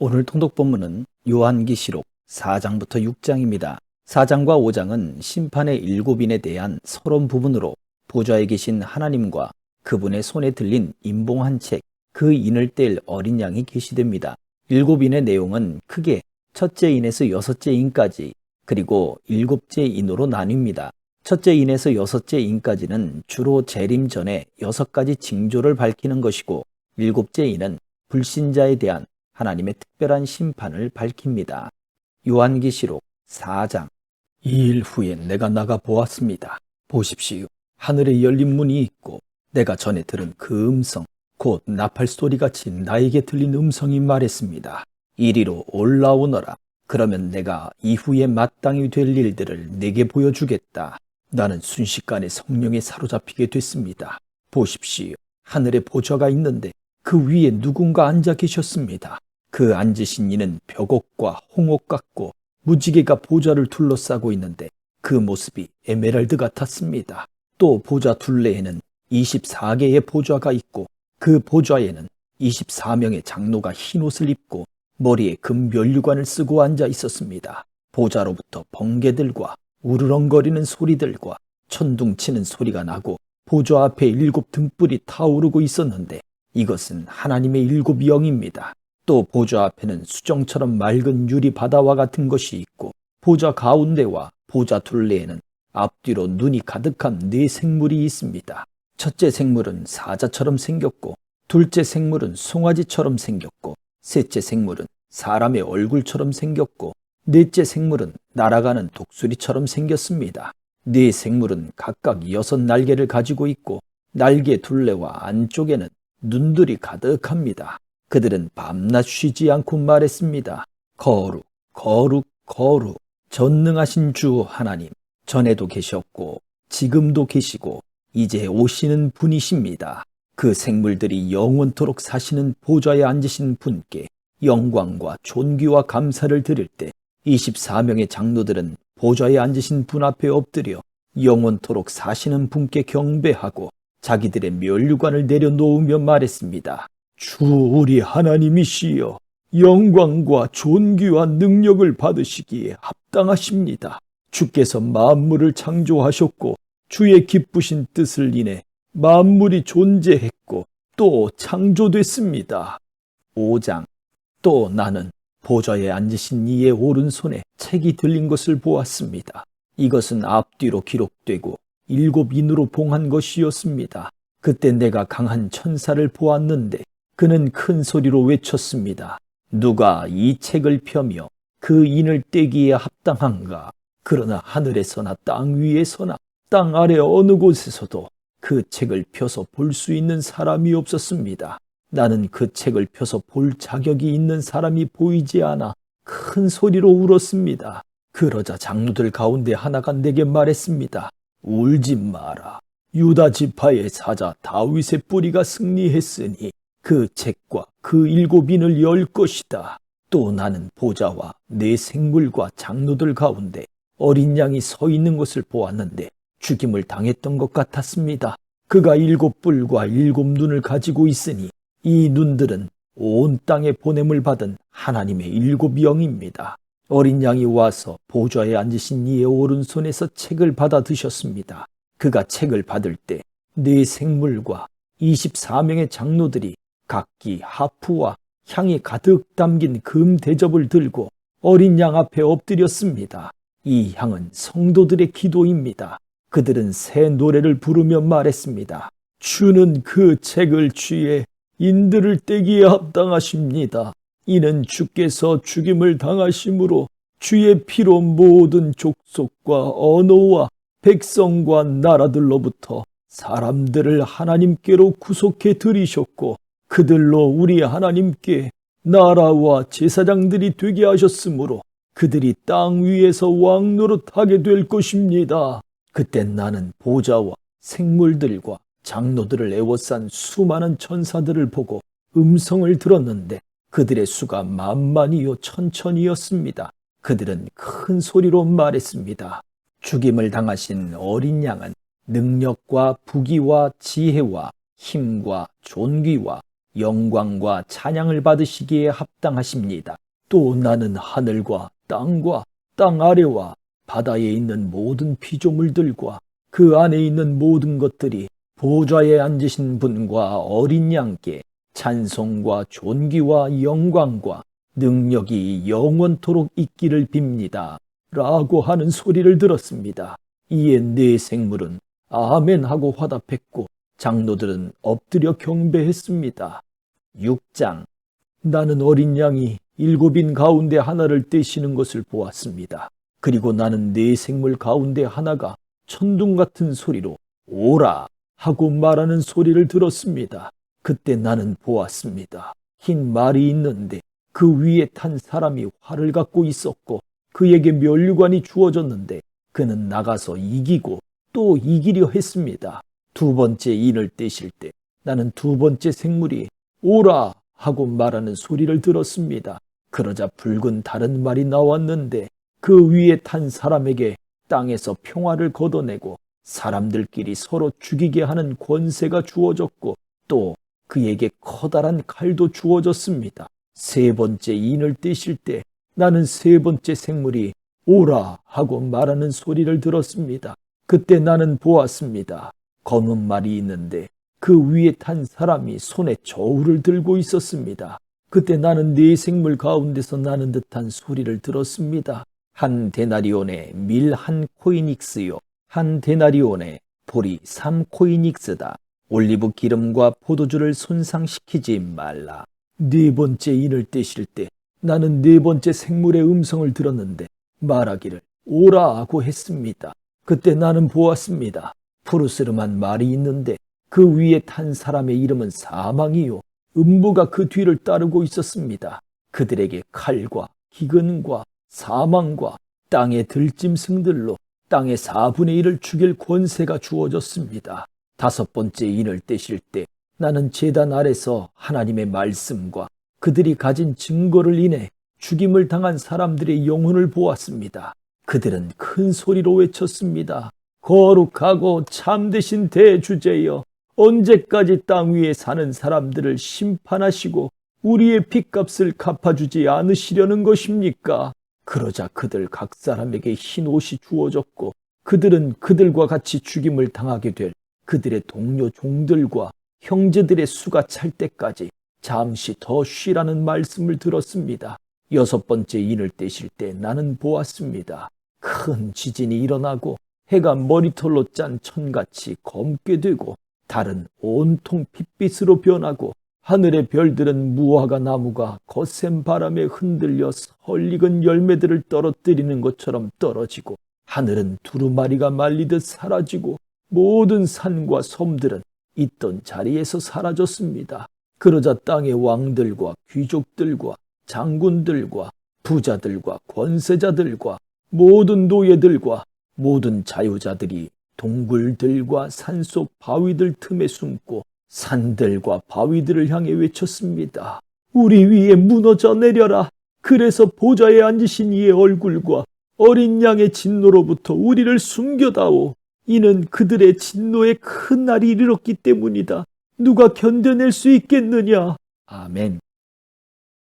오늘 통독 본문은 요한기시록 4장부터 6장입니다. 4장과 5장은 심판의 일곱인에 대한 서론 부분으로 보좌에 계신 하나님과 그분의 손에 들린 임봉 한 책, 그 인을 뗄 어린 양이 계시됩니다. 일곱인의 내용은 크게 첫째 인에서 여섯째 인까지 그리고 일곱째 인으로 나뉩니다. 첫째 인에서 여섯째 인까지는 주로 재림 전에 여섯 가지 징조를 밝히는 것이고 일곱째 인은 불신자에 대한 하나님의 특별한 심판을 밝힙니다. 요한기시록 4장 이 일 후에 내가 나가 보았습니다. 보십시오. 하늘에 열린 문이 있고 내가 전에 들은 그 음성 곧 나팔 소리같이 나에게 들린 음성이 말했습니다. 이리로 올라오너라. 그러면 내가 이후에 마땅히 될 일들을 내게 보여주겠다. 나는 순식간에 성령에 사로잡히게 됐습니다. 보십시오. 하늘에 보좌가 있는데 그 위에 누군가 앉아 계셨습니다. 그 앉으신 이는 벽옥과 홍옥 같고 무지개가 보좌를 둘러싸고 있는데 그 모습이 에메랄드 같았습니다. 또 보좌 둘레에는 24개의 보좌가 있고 그 보좌에는 24명의 장로가 흰 옷을 입고 머리에 금 면류관을 쓰고 앉아 있었습니다. 보좌로부터 번개들과 우르렁거리는 소리들과 천둥치는 소리가 나고 보좌 앞에 일곱 등불이 타오르고 있었는데 이것은 하나님의 일곱 영입니다. 또 보좌 앞에는 수정처럼 맑은 유리 바다와 같은 것이 있고 보좌 가운데와 보좌 둘레에는 앞뒤로 눈이 가득한 네 생물이 있습니다. 첫째 생물은 사자처럼 생겼고 둘째 생물은 송아지처럼 생겼고 셋째 생물은 사람의 얼굴처럼 생겼고 넷째 생물은 날아가는 독수리처럼 생겼습니다. 네 생물은 각각 여섯 날개를 가지고 있고 날개 둘레와 안쪽에는 눈들이 가득합니다. 그들은 밤낮 쉬지 않고 말했습니다. 거룩, 거룩, 거룩. 전능하신 주 하나님, 전에도 계셨고, 지금도 계시고, 이제 오시는 분이십니다. 그 생물들이 영원토록 사시는 보좌에 앉으신 분께 영광과 존귀와 감사를 드릴 때 24명의 장로들은 보좌에 앉으신 분 앞에 엎드려 영원토록 사시는 분께 경배하고 자기들의 면류관을 내려놓으며 말했습니다. 주 우리 하나님이시여 영광과 존귀와 능력을 받으시기에 합당하십니다. 주께서 만물을 창조하셨고 주의 기쁘신 뜻을 인해 만물이 존재했고 또 창조됐습니다. 5장 또 나는 보좌에 앉으신 이의 오른손에 책이 들린 것을 보았습니다. 이것은 앞뒤로 기록되고 일곱 인으로 봉한 것이었습니다. 그때 내가 강한 천사를 보았는데 그는 큰 소리로 외쳤습니다. 누가 이 책을 펴며 그 인을 떼기에 합당한가? 그러나 하늘에서나 땅 위에서나 땅 아래 어느 곳에서도 그 책을 펴서 볼 수 있는 사람이 없었습니다. 나는 그 책을 펴서 볼 자격이 있는 사람이 보이지 않아 큰 소리로 울었습니다. 그러자 장로들 가운데 하나가 내게 말했습니다. 울지 마라. 유다 지파의 사자 다윗의 뿌리가 승리했으니 그 책과 그 일곱 인을 열 것이다. 또 나는 보좌와 내 생물과 장로들 가운데 어린 양이 서 있는 것을 보았는데 죽임을 당했던 것 같았습니다. 그가 일곱 뿔과 일곱 눈을 가지고 있으니 이 눈들은 온 땅에 보냄을 받은 하나님의 일곱 영입니다. 어린 양이 와서 보좌에 앉으신 이의 오른손에서 책을 받아 드셨습니다. 그가 책을 받을 때 네 생물과 24명의 장로들이 각기 하프와 향이 가득 담긴 금 대접을 들고 어린 양 앞에 엎드렸습니다. 이 향은 성도들의 기도입니다. 그들은 새 노래를 부르며 말했습니다. 주는 그 책을 취해 인들을 떼기에 합당하십니다. 이는 주께서 죽임을 당하심으로 주의 피로 모든 족속과 언어와 백성과 나라들로부터 사람들을 하나님께로 구속해 들이셨고 그들로 우리 하나님께 나라와 제사장들이 되게 하셨으므로 그들이 땅 위에서 왕노릇하게 될 것입니다. 그때 나는 보좌와 생물들과 장로들을 애워싼 수많은 천사들을 보고 음성을 들었는데 그들의 수가 만만이요 천천이었습니다. 그들은 큰 소리로 말했습니다. 죽임을 당하신 어린 양은 능력과 부귀와 지혜와 힘과 존귀와 영광과 찬양을 받으시기에 합당하십니다. 또 나는 하늘과 땅과 땅 아래와 바다에 있는 모든 피조물들과 그 안에 있는 모든 것들이 보좌에 앉으신 분과 어린 양께 찬송과 존귀와 영광과 능력이 영원토록 있기를 빕니다. 라고 하는 소리를 들었습니다. 이에 네 생물은 아멘 하고 화답했고 장로들은 엎드려 경배했습니다. 6장 나는 어린 양이 일곱인 가운데 하나를 떼시는 것을 보았습니다. 그리고 나는 네 생물 가운데 하나가 천둥 같은 소리로 오라 하고 말하는 소리를 들었습니다. 그때 나는 보았습니다. 흰 말이 있는데 그 위에 탄 사람이 활을 갖고 있었고 그에게 면류관이 주어졌는데 그는 나가서 이기고 또 이기려 했습니다. 두 번째 인을 떼실 때 나는 두 번째 생물이 오라 하고 말하는 소리를 들었습니다. 그러자 붉은 다른 말이 나왔는데 그 위에 탄 사람에게 땅에서 평화를 걷어내고 사람들끼리 서로 죽이게 하는 권세가 주어졌고 또 그에게 커다란 칼도 주어졌습니다. 세 번째 인을 떼실 때 나는 세 번째 생물이 오라 하고 말하는 소리를 들었습니다. 그때 나는 보았습니다. 검은 말이 있는데 그 위에 탄 사람이 손에 저울을 들고 있었습니다. 그때 나는 네 생물 가운데서 나는 듯한 소리를 들었습니다. 한 데나리온에 밀 한 코이닉스요. 한 데나리온에 보리 3코이닉스다. 올리브 기름과 포도주를 손상시키지 말라. 네 번째 인을 떼실 때 나는 네 번째 생물의 음성을 들었는데 말하기를 오라 하고 했습니다. 그때 나는 보았습니다. 푸르스름한 말이 있는데 그 위에 탄 사람의 이름은 사망이요. 음부가 그 뒤를 따르고 있었습니다. 그들에게 칼과 기근과 사망과 땅의 들짐승들로 땅의 4분의 1을 죽일 권세가 주어졌습니다. 다섯 번째 인을 떼실 때 나는 재단 아래서 하나님의 말씀과 그들이 가진 증거를 인해 죽임을 당한 사람들의 영혼을 보았습니다. 그들은 큰 소리로 외쳤습니다. 거룩하고 참되신 대주제여, 언제까지 땅 위에 사는 사람들을 심판하시고 우리의 핏값을 갚아주지 않으시려는 것입니까? 그러자 그들 각 사람에게 흰 옷이 주어졌고 그들은 그들과 같이 죽임을 당하게 될 그들의 동료 종들과 형제들의 수가 찰 때까지 잠시 더 쉬라는 말씀을 들었습니다. 여섯 번째 인을 떼실 때 나는 보았습니다. 큰 지진이 일어나고 해가 머리털로 짠 천같이 검게 되고 달은 온통 핏빛으로 변하고 하늘의 별들은 무화과 나무가 거센 바람에 흔들려 설익은 열매들을 떨어뜨리는 것처럼 떨어지고 하늘은 두루마리가 말리듯 사라지고 모든 산과 섬들은 있던 자리에서 사라졌습니다. 그러자 땅의 왕들과 귀족들과 장군들과 부자들과 권세자들과 모든 노예들과 모든 자유자들이 동굴들과 산속 바위들 틈에 숨고 산들과 바위들을 향해 외쳤습니다. 우리 위에 무너져 내려라. 그래서 보좌에 앉으신 이의 얼굴과 어린 양의 진노로부터 우리를 숨겨다오. 이는 그들의 진노의 큰 날이 이르렀기 때문이다. 누가 견뎌낼 수 있겠느냐? 아멘.